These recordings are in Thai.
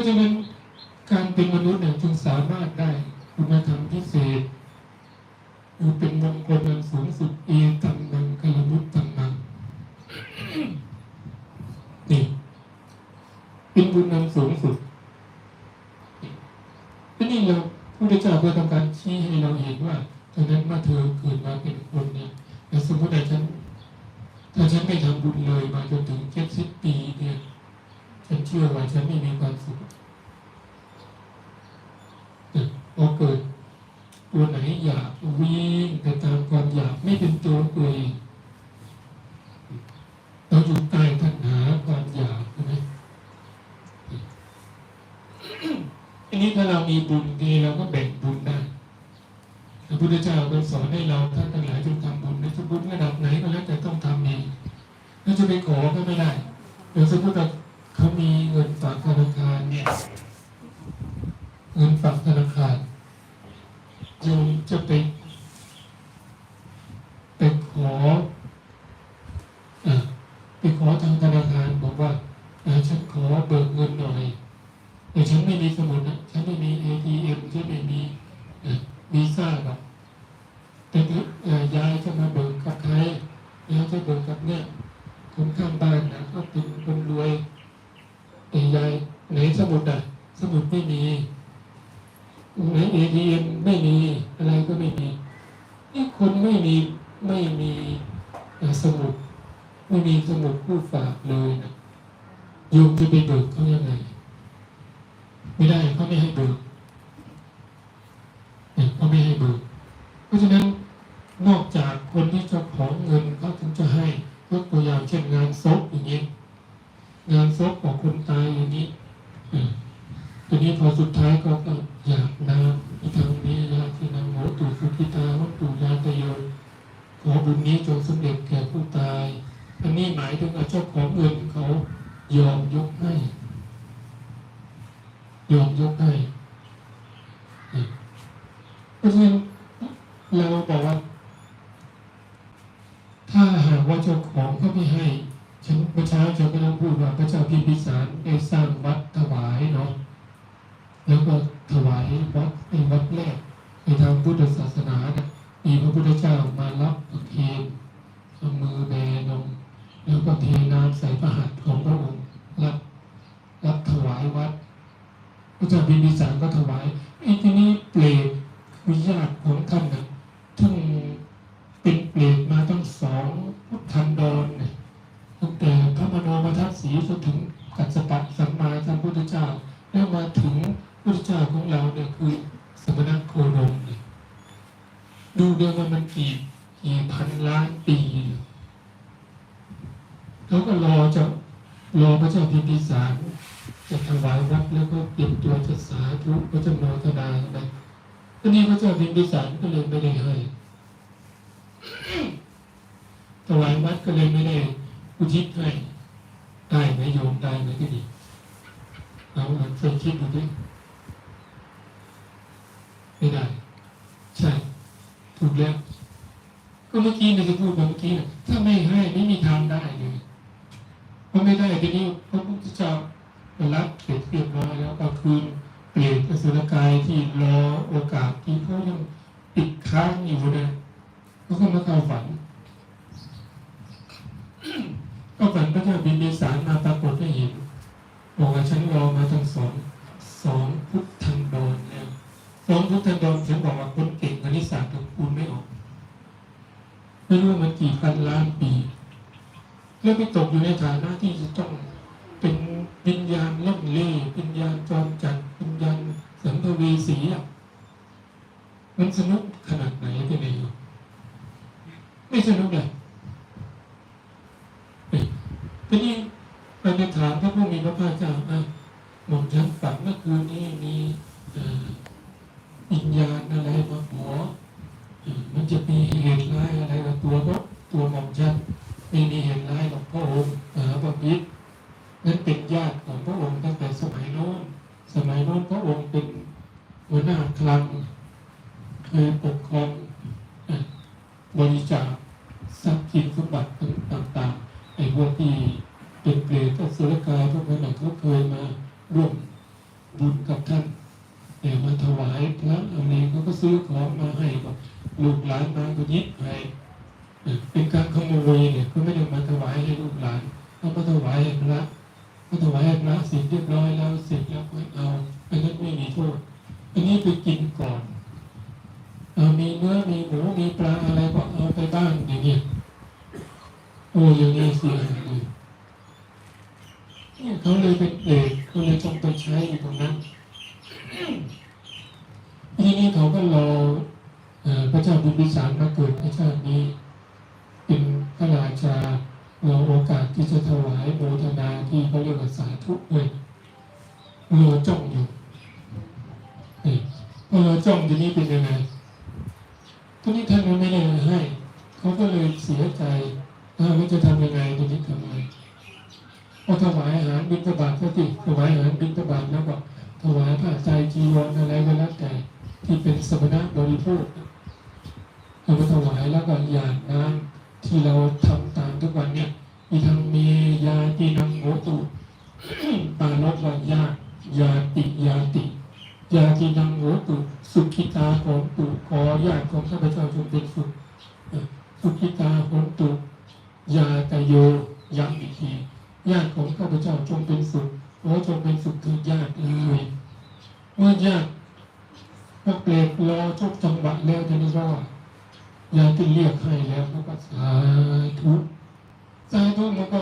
ราะฉะนั้นการเป็นมนุษย์เนี่ยจึงสามารถได้คุณธรรมพิเศษคือเป็นมงคลอันสูงสุดเอตัมมังคลมุตตัมมังนี่เป็นบุญอันสูงสุดที่นี่เราพระพุทธเจ้าก็ทำการชี้ให้เราเห็นว่าตอนนั้นเมื่อเธอเกิดมาเป็นคนเนี่ยแต่สมมติว่าฉันถ้าฉันไม่ทำบุญเลยมาจนถึงเจ็ดสิบปีเนี่ย ฉันเชื่อว่าฉันไม่มีความสุขพอเกิดตัวไหนอยากวิ่งไปตามความอยากไม่เป็นตัวตัวเองเราอยู่ใต้ตัณหาความอยากใช่ไหมอันนี้ถ้าเรามีบุญดีเราก็แบ่งบุญได้พระพุทธเจ้าก็สอนให้เราท่านทั้งหลายจงทำบุญในจะบุญระดับไหนก็แล้วแต่ต้องทำเองแล้วจะไปขอก็ไม่ได้เดี๋ยวสมมติว่าเขามีเงินฝากธนาคารเนี่ย เงินฝากธนาคารโยมจะไปไปขออไปขอทางธนาคารบอกว่าฉันขอเบิกเงินหน่อยแต่ฉันไม่มีสมุดนะฉันไม่มี ATM ฉันไม่มีวีซ่าหรอกแต่ยายจะมาเบิกกับใครยายจะเบิกกับเนี่ยคนข้างบ้านนะก็เป็นคนรวยแต่ยายไหนสมุดอะ สมุดไม่มี ไหน เอทีเอ็มไม่มีอะไรก็ไม่มีนี่คนไม่มีไม่มีสมุดไม่มีสมุดผู้ฝากเลยนะโยมจะไปเบิกเขายังไงไม่ได้เขาไม่ให้เบิกเขาไม่ให้เบิกเพราะฉะนั้นนอกจากคนที่เจะของเงินเขาถึงจะให้ยกตัวอย่างเช่นงานศพอย่างนี้งานศพของคนตายอย่างนี้อืมทีนี้พอสุดท้ายก็ บุญนี้จงสำเร็จแก่ผู้ตายอันนี้หมายถึงว่าเจ้าของเงินเขายอมยกให้ ยอมยกให้เพราะฉะนั้นเราบอกว่า ถ้าหากว่าเจ้าของเขาไม่ให้ฉันเมื่อเช้าฉันก็ต้องพูดว่าพระเจ้าพิมพิสารได้สร้างวัดถวายเนาะแล้วก็ถวายวัดในวัดแรกในทางพุทธศาสนานะ มีพระพุทธเจ้ามารับประเคนเอามือแบนมแล้วก็เทน้ำใส่พระหัตถ์ของพระองค์รับรับถวายวัดพระเจ้าบิมพิสารก็ถวายไอ้ที่นี้เปลตวิญาติของท่านนะท่านเป็นเปลตมาตั้งสองพุทธันดรเนี่ยตั้งแต่พระมโนมาทัศสีจนถึงกัสสปะสัมมาสัมพุทธเจ้า แล้วมาถึงพระเจ้าของเราเนี่ยคือสมณโคดมเนี่ยดูเดียวว่ามันกี่กี่พันล้านปี แล้วก็รอจะรอพระเจ้าพิมพิสารจะถวายวัดแล้วก็เตรียมตัวจะสาธุก็จะโมทนาไปทีนี้พระเจ้าพิมพิสารก็เลยไม่ได้ให้ถวายวัดก็เลยไม่ได้อุทิศให้ได้ไหมโยมได้ไหมก็ดีเอาเอาช่วยคิดดูดิไม่ได้ ใช่ถูกแล้ว ก็เมื่อกี้เนี่ยจะพูดมาเมื่อกี้นะถ้าไม่ให้ไม่มีทางได้เลย เพราไม่ได้ทีนี้พระพุทธเจ้ารับเสร็จเรียบร้อยแล้วก็คืนเปลี่ยนอสุรกายที่รอโอกาสที่เขายังติดค้างอยู่นะเขาก็มาเข้าฝัน ก็ฝันพระเจ้าบินเดสารมาปรากฏให้เห็นบอกว่าฉันรอมาตั้งสองสองพุทธันดรแล้วสองพุทธันดรฉันบอกว่าคนเก่งคณิตศาสตร์ถึงคูณไม่ออกไม่รู้มันกี่พันล้านปี แล้วไปตกอยู่ในฐานะที่จะต้องเป็นวิญญาณล่องเล่วิญญาณจอมจัดวิญญาณสัมภเวสีอะมันสนุกขนาดไหนไปไหนอยู่ไม่สนุกเลยทีนี้ไปไปถามพระผู้มีพระภาคเจ้าอะหม่อมฉันฝันเมื่อคืนนี้มีวิญญาณอะไรมาหมอมันจะมีเหตุร้ายอะไรกับตัวก็ตัวหม่อมฉันม่มีเหตุร้ายหรอกพระองค์มหาบพิตรนั้นเป็นญาติของพระองค์ตั้งแต่สมัยโน้น สมัยโน้นพระองค์เป็นหัวหน้าคลังเคยปกครองเอ่อบริจาคทรัพย์สินสมบัติต่างๆไอ้พวกที่ เป็นเปรตอสุรกายพวกนั้นเขาเคยมาร่วมบุญกับท่านเนี่ยมาถวายพระอะไรเขาก็ซื้อของมาให้บอกลูกหลานมาก็ยิบให้เนี่ยเป็นการขโมยเนี่ยก็ไม่ได้มาถวายให้ลูกหลานเขามาถวายให้พระก็ถวายให้พระเสร็จเรียบร้อยแล้วเสร็จแล้วก็เอาอันนั้นไม่มีโทษอันนี้ไปกินก่อนเอ่อมีเนื้อมีหมูมีปลาอะไรก็เอาไปบ้างอย่างเงี้ยโอ้อย่างนี้เสียเลย เขาเลยเป็นเอกเขาเลยต้องไปใช้อยู่ตรงนั้นทีนี้เขาก็รออพระเจ้าพิมพิสารมาเกิดพระเจ้านี้เป็นพระราชาเรอโอกาสที่จะถวายโมทนาที่เขาเรียกว่าสาธุเลยรอจ้องอยู่พอรอจ้องทีนี้เป็นยังไงทีนี้ท่านไม่ได้ให้ เขาก็เลยเสียใจอ้าจะทำยังไงทีนี้ทำไง พอถวายอาหารบิณฑบาตก็ติถวายอาหารบิณฑบาตแล้วก็ถวายผ้าใจจีวรอะไรก็แล้วแต่ที่เป็นสมณะบริโภคเอามาถวายแล้วก็หยาดน้ำที่เราทำตามทุกวันเนี่ยมีทั้งมียาตีนังโหตุปาลบว่ายายาติยาติยาตีนังโหตุสุขิตาของตุขอญาติของข้าพเจ้าจงเป็นสุขสุขิตาของตุยาตโยย้ำอีกที ญาติของข้าพเจ้าจงเป็นสุขโอ้จงเป็นสุขคือยากเลยเมื่อยากพวกเปรตรอทุกจังหวะแล้วจะนี่ก็ยาที่เรียกให้แล้วแล้วก็สาธุสาธุมันก็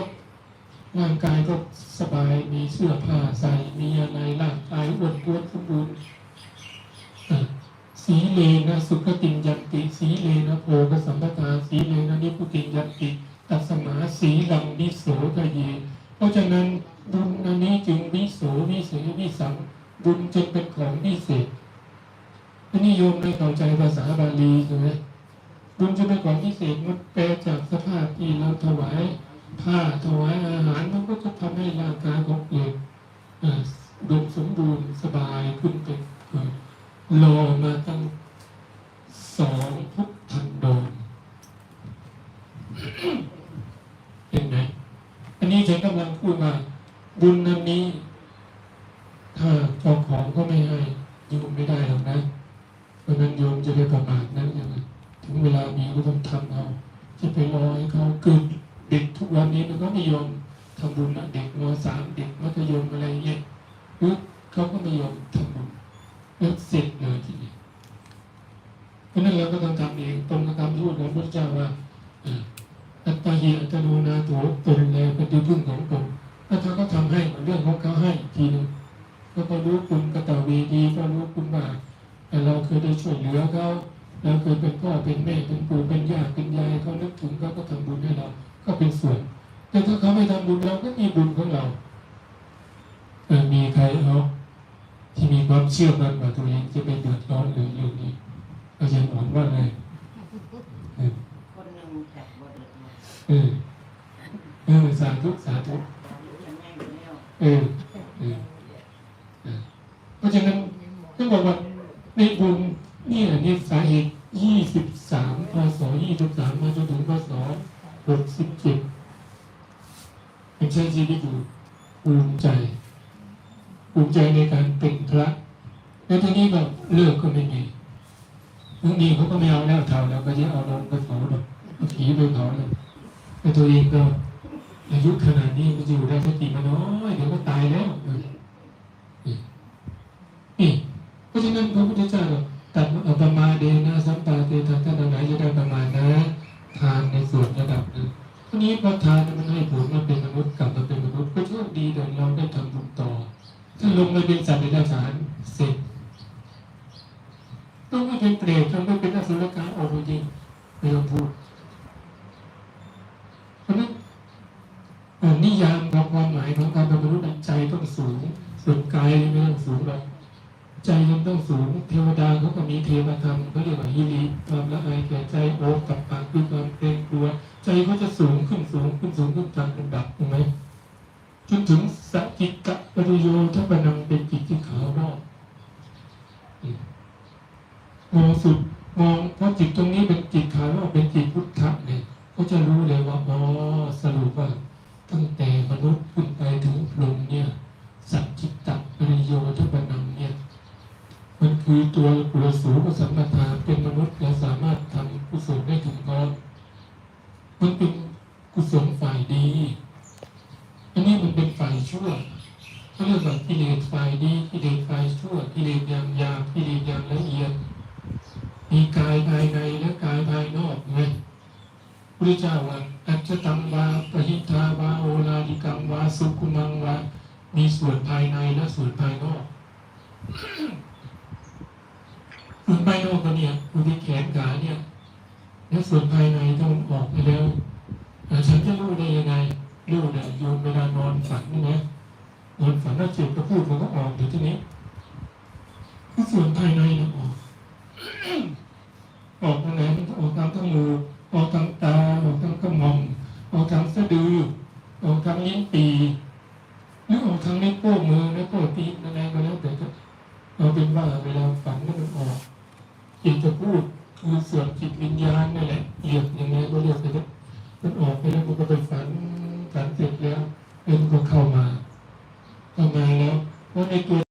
ร่างกายก็สบายมีเสื้อผ้าใส่มีอะไรร่างกายอ้วนท้วนสมบูรณ์สีเลนะสุขติงยันติ สีเลนะโพกสัมปทาสีเลนะนิพุติงยันติ ตัสมาสีลังนิโสกะเยเพราะฉะนั้นบุญอันนี้จึงวิโสวิเศษวิสังบุญจึงเป็นของพิเศษอันนี้โยมไม่เข้าใจภาษาบาลีใช่ไหมบุญจะเป็นของพิเศษมันแปลจากสภาพที่เราถวายผ้าถวายอาหารมันก็จะทำให้ร่างกายของเอกเอ่อดมสมบูรณ์สบายขึ้นเป็นรอมาตั้งสองพุทธันดรเห็นไหม อั นนี้ฉันกำลังพูดว่าบุญนั้นนี้ ถ้าเจ้าของก็ไม่ให้โยมไม่ได้หรอกนะเพราะนั้นโยมจะไปประมาทนั้นอย่างไรถึงเวลามีก็ต้องทำเอาจะไปรอให้เขาเกิดเด็กทุกวันนี้มันก็ไม่ยอมทำบุญนะเด็กมสามเด็กมัธยมอะไรเงี้ยหรือเขาก็ไม่ยอมทำบุญแล้วเสร็จเลยทีนี้เพราะนั้นเราก็ต้องทำเองตรงกับคำพูดของพระเจ้าว่า เอ่ออัตตาหิอัตโนนาโถตนแล้วเป็นที่พึ่งของตนถ้าเขาก็ทำให้เรื่องของเขาให้ทีหนึงก็ก็รู้คุณกตเวดีก็รู้คุณว่าแต่เราเคยได้ช่วยเหลือเขาเราเคยเป็นพ่อเป็นแม่เป็นปู่เป็นย่าเป็นยายเขานึกถึงเขาก็ทำบุญให้เรา ก็เป็นส่วน แต่ถ้าเขาไม่ทำบุญเราก็มีบุญของเราเออมีใครเอาที่มีความเชื่อมั่นว่าตัวเองจะไม่เดือดร้อนหรืออยู่นี้อาจารย์หมอนว่าไงเออ คนหนึ่งจับบทเลยนะ เออเออสาธุสาธุเออเออเออเพราะฉะนั้นต้องบอกว่าในบุญเนี่ยนี่สาเหตุยี่สิบสามพศยี่สิบสามมาจนถึงพศหกสิบเจ็ดยังใช้ชีวิตอยู่ภูมิใจภูมิใจในการเป็นพระแล้วทีนี้ก็เลิกก็ไม่มีบางทีเขาก็ไม่เอาแล้วเท่าแล้วก็จะเอาลงไปเผาเลยเอาผีไปเผาเลย แต่ตัวเองก็อายุขนาดนี้มันอยู่ได้สักกี่มาน้อยเดี๋ยวก็ตายแล้วเออนี่เพราะฉะนั้นพระพุทธเจ้าตัดอัปมาเดนะสัมปาเตทานท่านไหนจะได้ประมาณนะทานในส่วนระดับหนึ่งทีนี้พอทานมันให้ผลมาเป็นมนุษย์กลับมาเป็นมนุษย์ก็โชคดีแต่เราได้ทำบุญต่อ ถ้าลงมาเป็นสัตว์ในดาสารเสร็จต้องไม่เป็นเปรตต้องไม่เป็นอสุรกายโอ้โหจริงไม่ต้องพูดเพราะฉะนั้น เอ่อนิยามของความหมายของการเป็นมนุษย์นั้นใจต้องสูง ส่วนกายไม่ต้องสูงหรอก ใจมันต้องสูงเทวดาเขาก็มีเทวธรรมเขาเรียกว่าฮิริความละอายแก่ใจโอบกับปากคือความเกรงกลัว ใจเขาจะสูงขึ้นสูงขึ้นสูงขึ้นตามลำดับถูกไหมจนถึงสกิกะปริโยทัปนังเป็นจิตที่ขาวรอบอืมองสุดมองเพราะจิตตรงนี้เป็นจิตขาวรอบเป็นจิตพุทธะเนี่ยเขาจะรู้เลยว่าอ๋อ ชั่วกิเลสอย่างหยาบกิเลสอย่างละเอียด มีกายภายในและกายภายนอกไงพระเจ้าว่าอัจตังวาปหิทาวาโอลาดิกังวาสุกุมังวามีส่วนภายในและส่วนภายนอกส่วนภายนอกก็เนี่ยอยู่ที่แขนขาเนี่ย แล้วส่วนภายในต้องออกไปแล้วฉันจะรู้ได้ยังไงรู้เนี่ยโยมเวลานอนฝันนี่นะนอนฝันแล้วจิตก็พูดมันก็ออกเดี๋ยวทีนี้ ส่วนภายในเนี่ยออกออกทางไหนออกทางจมูกออกทางตาออกทางกระหม่อมออกทางสะดือออกทางลิ้นปีหรือออกทางนิ้วโป้งมือนิ้วโป้งตีนอะไรก็แล้วแต่ก็เอาเป็นว่าเวลาฝันแล้วมันออกจิตจะพูดคือส่วนจิตวิญญาณนั่นแหละเรียกยังไงก็เรียกไปเถอะมันออกไปแล้วมันก็ไปฝันฝันเสร็จแล้วเอ็นก็เข้ามาเข้ามาแล้วเพราะในตัว